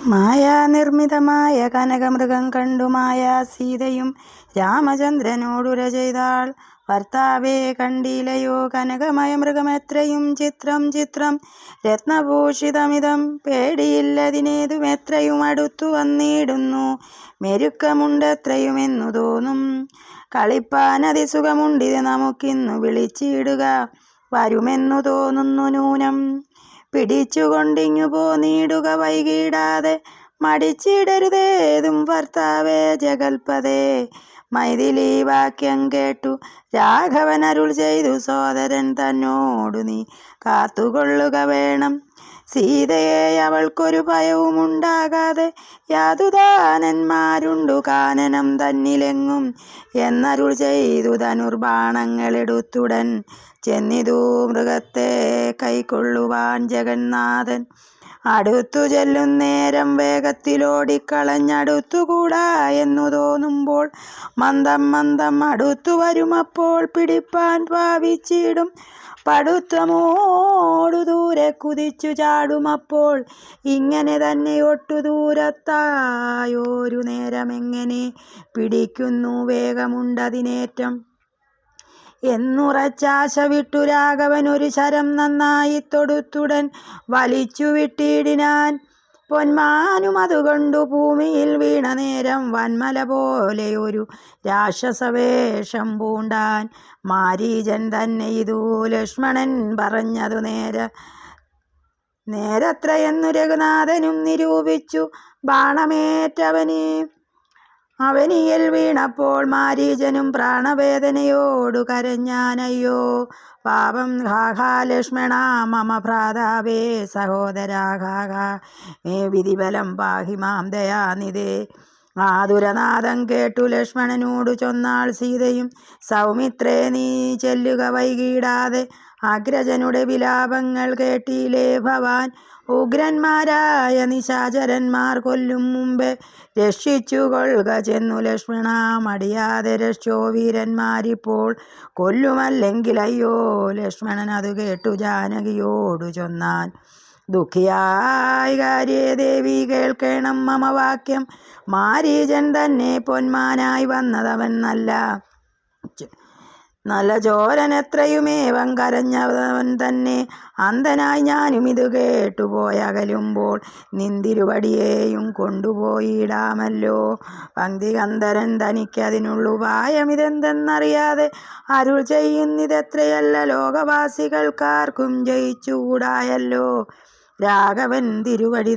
മായാനിർമ്മിതമായ കനകമൃഗം കണ്ടു മായാ സീതയും രാമചന്ദ്രനോടുര ചെയ്താൾ ഭർത്താവേ കണ്ടിലയോ കനകമയ മൃഗമെത്രയും ചിത്രം ചിത്രം. രത്നഭൂഷിതമിതം പേടിയില്ലതിനേതും എത്രയും അടുത്തു വന്നിടുന്നു. മെരുക്കമുണ്ടെത്രയുമെന്നു തോന്നും. കളിപ്പാനതിസുഖമുണ്ടിത് നമുക്കിന്നു വിളിച്ചിടുക. വരുമെന്നു തോന്നുന്നു നൂനം പിടിച്ചുകൊണ്ടിങ്ങു പോന്നിടുക വൈകിടാതെ. മടിച്ചിടരുതേതും ഭർത്താവേ ജഗൽപതേ. മൈഥിലി വാക്യം കേട്ടു. രാഘവൻ അരുൾ ചെയ്തു സോദരൻ തന്നോടു നീ കാത്തുകൊള്ളുക വേണം. സീതയെ അവൾക്കൊരു ഭയവുമുണ്ടാകാതെ യാതുദാനന്മാരുണ്ടു കാനനം തന്നിലെങ്ങും. എന്നരുൾ ചെയ്തു ധനുർബാണങ്ങളെടുത്തുടൻ. ചെന്നിതു മൃഗത്തെ കൈക്കൊള്ളുവാൻ ജഗന്നാഥൻ. അടുത്തു ചെല്ലുന്നേരം വേഗത്തിലോടിക്കളഞ്ഞടുത്തുകൂടാ എന്നു തോന്നുമ്പോൾ മന്ദം മന്ദം അടുത്തു വരുമപ്പോൾ പിടിപ്പാൻ ഭാവിച്ചിടും. പടുത്തമോടു ദൂരെ കുതിച്ചു ചാടുമപ്പോൾ ഇങ്ങനെ തന്നെ ഒട്ടു നേരം നേരമെങ്ങനെ പിടിക്കുന്നു വേഗമുണ്ടതിനേറ്റം. എന്നുറച്ചാശ വിട്ടു രാഘവൻ ഒരു ശരം നന്നായി തൊടുത്തുടൻ വലിച്ചു വിട്ടിടിനാൻ. പൊന്മാനും അതുകൊണ്ടു ഭൂമിയിൽ വീണ നേരം വന്മല പോലെ ഒരു രാക്ഷസവേഷം പൂണ്ടാൻ. മാരീജൻ തന്നെ ഇതു ലക്ഷ്മണൻ പറഞ്ഞതു നേര നേരത്രയെന്നു രഘുനാഥനും നിരൂപിച്ചു. ബാണമേറ്റവന് അവനിയിൽ വീണപ്പോൾ മാരീജനും പ്രാണവേദനയോടു കരഞ്ഞാനയ്യോ. പാപം ഹാഹാ ലക്ഷ്മണ മമ ഭ്രാതാവേ സഹോദരാഹാഹാ മേ വിധിബലം പാഹി മാം ദയാനിതേ ആതുരനാദം കേട്ടു ലക്ഷ്മണനോട് ചൊന്നാൾ സീതയും സൗമിത്രേ നീ ചെല്ലുക വൈകിടാതെ. അഗ്രജനുടെ വിലാപങ്ങൾ കേട്ടിലേ ഭവാൻ? ഉഗ്രന്മാരായ നിശാചരന്മാർ കൊല്ലും മുമ്പേ രക്ഷിച്ചു കൊള്ളുക ചെന്നു ലക്ഷ്മണ. മടിയാതെ രക്ഷോ വീരന്മാരിപ്പോൾ കൊല്ലുമല്ലെങ്കിൽ അയ്യോ ലക്ഷ്മണൻ അത് കേട്ടു ജാനകിയോടു ചൊന്നാൻ. ദുഃഖിയായി കാര്യേ ദേവി കേൾക്കണം മമ വാക്യം. മാരീചൻ തന്നെ പൊന്മാനായി വന്നതവൻ നല്ല നല്ല ചോരൻ എത്രയുമേവം കരഞ്ഞവൻ തന്നെ. അന്ധനായി ഞാനും ഇത് കേട്ടുപോയി അകലുമ്പോൾ നിന്തിരുവടിയെയും കൊണ്ടുപോയിടാമല്ലോ. പങ്ക്തികന്ധരൻ തനിക്കതിനുള്ള ഉപായം ഇതെന്തെന്നറിയാതെ അരുൾ ചെയ്യുന്നിതെത്രയല്ല ലോകവാസികൾക്കാർക്കും ജയിച്ചുകൂടായല്ലോ. രാഘവൻ തിരുവടി